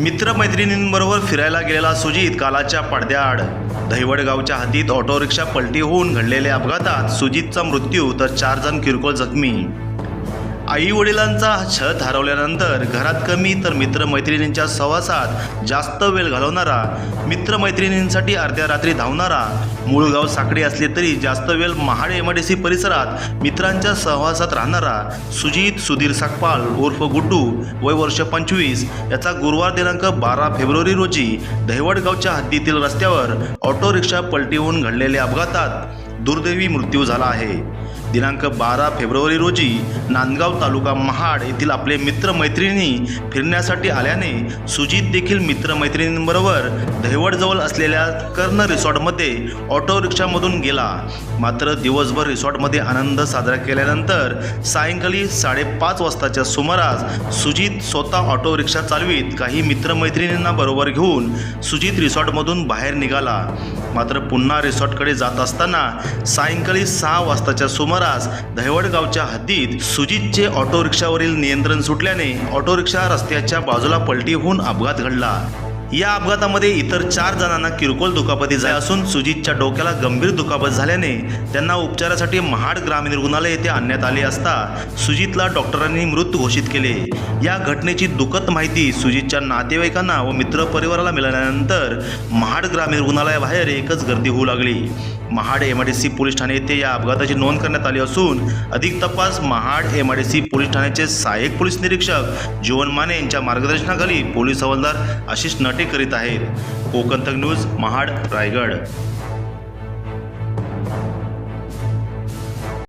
मित्रमैत्रिणींबरोबर फिरायला गेलेला सुजित कालाच्या पडद्याआड. दहिवडगावच्या हद्दीत ऑटो रिक्षा पलटी होऊन घडलेल्या अपघातात सुजितचा मृत्यू तर चार जण किरकोळ जखमी. आई वडिलांचा छत हरवल्यानंतर घरात कमी तर मित्रमैत्रिणींच्या सहवासात जास्त वेळ घालवणारा मित्रमैत्रिणींसाठी अर्ध्या रात्री धावणारा मूळ गाव साकडे असले तरी जास्त वेळ महाड एम डी सी परिसरात मित्रांच्या सहवासात राहणारा सुजित सुधीर साकपाल उर्फ गुड्डू वय वर्ष पंचवीस याचा गुरुवार दिनांक बारा फेब्रुवारी रोजी दहिवडगावच्या हद्दीतील रस्त्यावर ऑटो रिक्षा पलटी होऊन घडलेल्या अपघातात दुर्दैवी मृत्यू झाला आहे. दिनांक बारा फेब्रुवारी रोजी नांदगाव तालुका महाड येथील आपले मित्रमैत्रिणी फिरण्यासाठी आल्याने सुजित देखील मित्रमैत्रिणींबरोबर दहिवडजवळ असलेल्या कर्ण रिसॉर्टमध्ये ऑटो रिक्षामधून गेला. मात्र दिवसभर रिसॉर्टमध्ये आनंद साजरा केल्यानंतर सायंकाळी साडेपाच वाजताच्या सुमारास सुजित स्वतः ऑटो रिक्षा चालवीत काही मित्रमैत्रिणींना बरोबर घेऊन सुजित रिसॉर्टमधून बाहेर निघाला. मात्र पुन्हा रिसॉर्टकडे जात असताना सायंकाळी सहा वाजताच्या सुमारास दहिवड दहिवडगावच्या हद्दीत सुजितचे ऑटो रिक्षावरील नियंत्रण सुटल्याने ऑटो रिक्षा रस्त्याच्या बाजूला पलटी होऊन अपघात घडला. या अपघातामध्ये इतर चार जणांना किरकोळ दुखापती झाली असून सुजितच्या डोक्याला गंभीर दुखापत झाल्याने त्यांना उपचारासाठी महाड ग्रामीण रुग्णालय येथे आणण्यात आले असता सुजितला डॉक्टरांनी मृत घोषित केले. या घटनेची दुखद माहिती सुजितच्या नातेवाईकांना व मित्रपरिवाराला मिळाल्यानंतर महाड ग्रामीण रुग्णालयाबाहेर एकच गर्दी होऊ लागली. Mahad M I D C police Thane येथे या अपघाताची नोंद करण्यात आली असून अधिक तपास Mahad M I D C police ठाण्याचे सहाय्यक पोलीस निरीक्षक जीवन माने यांच्या मार्गदर्शनाखाली पोलीस हवालदार आशिष नटे करीत आहेत. कोकणतक न्यूज महाड रायगड.